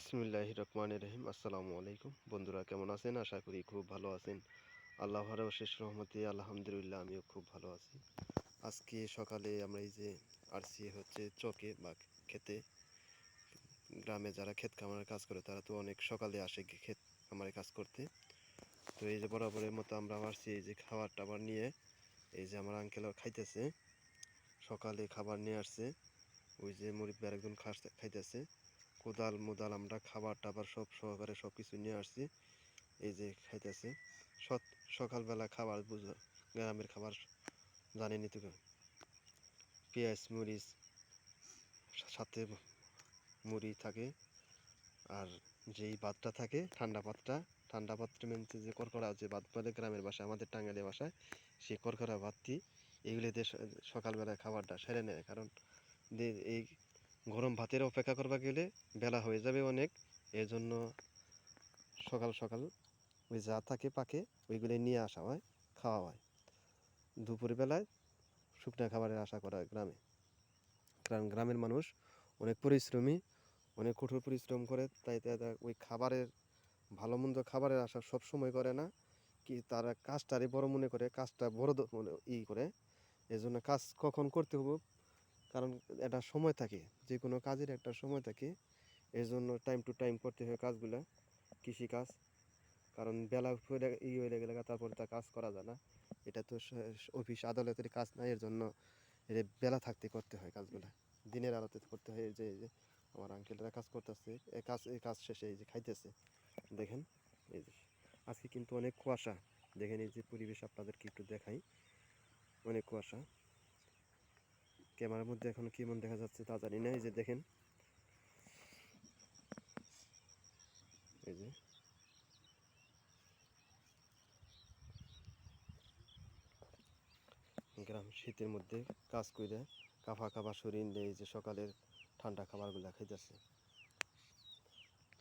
বিসমুল্লাহ রহমান রহিম। আসসালামু আলাইকুম। বন্ধুরা, কেমন আছেন? আশা করি খুব ভালো আছেন। আল্লাহর শেষ রহমতে আলহামদুলিল্লাহ আমিও খুব ভালো আছি। আজকে সকালে আমরা এই যে আসছি হচ্ছে চকে বা খেতে, গ্রামে যারা ক্ষেত খামারের কাজ করে, তারা তো অনেক সকালে আসে ক্ষেত খামারে কাজ করতে। তো এই যে বরাবরের মতো আমরা আসছি এই যে খাবার টাবার নিয়ে, এই যে আমার আঙ্কেল খাইতেছে। সকালে খাবার নিয়ে আসছে। ওই যে আরেকজন খাস- খাইতেছে। কোদাল মোদাল আমরা খাবার টাবার সব সহকারে সব কিছু নিয়ে আসছি। এই যে খাইতেছে। সকালবেলা খাবার বুঝো, গ্রামের খাবার জানেনি তো পেঁয়াজ, মরিচ সাথে মুড়ি থাকে। আর যেই ভাতটা থাকে, ঠান্ডা ভাতটা ঠান্ডা ভাতটা মেনতে যে করকরা যে ভাত বলে গ্রামের বাসায়, আমাদের টাঙ্গাইলের বাসায়, সেই করকরা ভাতটি এগুলি দিয়ে স- সকালবেলা খাবারটা সেরে নেয়। কারণ এই গরম ভাতের অপেক্ষা করবা গেলে বেলা হয়ে যাবে অনেক। এর জন্য সকাল সকাল ওই যা থাকে পাকে ওইগুলো নিয়ে আসা হয়, খাওয়া হয়। দুপুর বেলায় শুকনো খাবারের আশা করা হয় গ্রামে। কারণ গ্রামের মানুষ অনেক পরিশ্রমী, অনেক কঠোর পরিশ্রম করে, তাই ওই খাবারের, ভালো মন্দ খাবারের আশা সব সময় করে না। কি তারা কাজটারই বড় মনে করে, কাজটা বড় মনে ই করে। এজন্য কাজ কখন করতে হবে কারণ একটা সময় থাকে যে কোনো কাজের একটা সময় থাকে এর জন্য টাইম টু টাইম করতে হয় কাজগুলা, কৃষিকাজ। কারণ বেলা হয়ে ই হয়ে গেলে তারপরে তা কাজ করা যায় না। এটা তো অফিস আদালতের কাজ না এর জন্য এটা বেলা থাকতে করতে হয় কাজগুলো। দিনের আলোতে করতে হয় যে যে, আমার আঙ্কেলরা কাজ করতেছে এই কাজ এই কাজ শেষে এই যে খাইতেছে। দেখেন, এই যে, আজকে কিন্তু অনেক কুয়াশা। দেখেন এই যে পরিবেশ আপনাদেরকে একটু দেখাই। অনেক কুয়াশা। ক্যামেরার মধ্যে এখন কেমন দেখা যাচ্ছে তা জানি না, এই যে দেখেন। এই যে। গ্রাম শীতের মধ্যে কাজ করে কাফা কাফা শরীর এই যে সকালের ঠান্ডা খাবারগুলা খাইতেছে।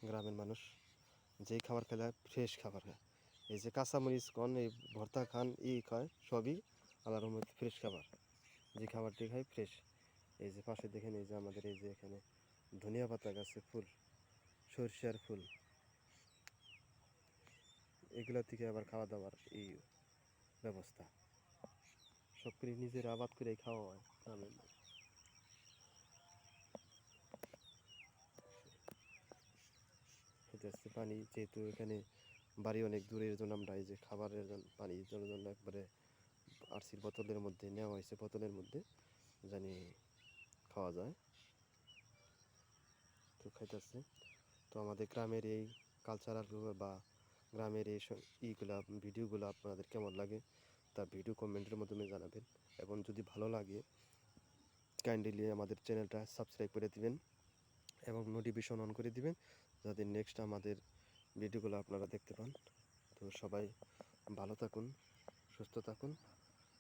গ্রামের মানুষ যেই খাবার খেলে ফ্রেশ খাবার খায়। এই যে কাঁচামরিচ কন এই ভর্তা খান, ই খায়, সবই আল্লাহর রহমতে ফ্রেশ খাবার। যে খাবারটি খায় ফ্রেশ এই যে পাশে দেখেন, এই যে আমাদের এই যে এখানে ধনিয়া পাতা গাছে ফুল, সরষের ফুল। এগুলো থেকে আবার খাওয়া দাওয়ার এই ব্যবস্থা। সব করে নিজের আবাদ করে খাওয়া হয় গ্রামের পানি, যেহেতু এখানে বাড়ি অনেক দূরের জন্য আমরা এই যে খাবারের জন্য পানির জন্য একবারে আরসির বোতলের মধ্যে, নেওয়া হয়েছে বোতলের মধ্যে, জানি খাওয়া যায়। তো খাইতেছে। তো আমাদের গ্রামের এই কালচারাল বা গ্রামের এই ইগুলা, ভিডিওগুলো আপনাদের কেমন লাগে, তা ভিডিও কমেন্টের মাধ্যমে জানাবেন। এবং যদি ভালো লাগে কাইন্ডলি আমাদের চ্যানেলটা সাবস্ক্রাইব করে দিবেন এবং নোটিফিকেশন অন করে দিবেন, যাতে নেক্সট আমাদের ভিডিওগুলো আপনারা দেখতে পান। তো সবাই ভালো থাকুন, সুস্থ থাকুন।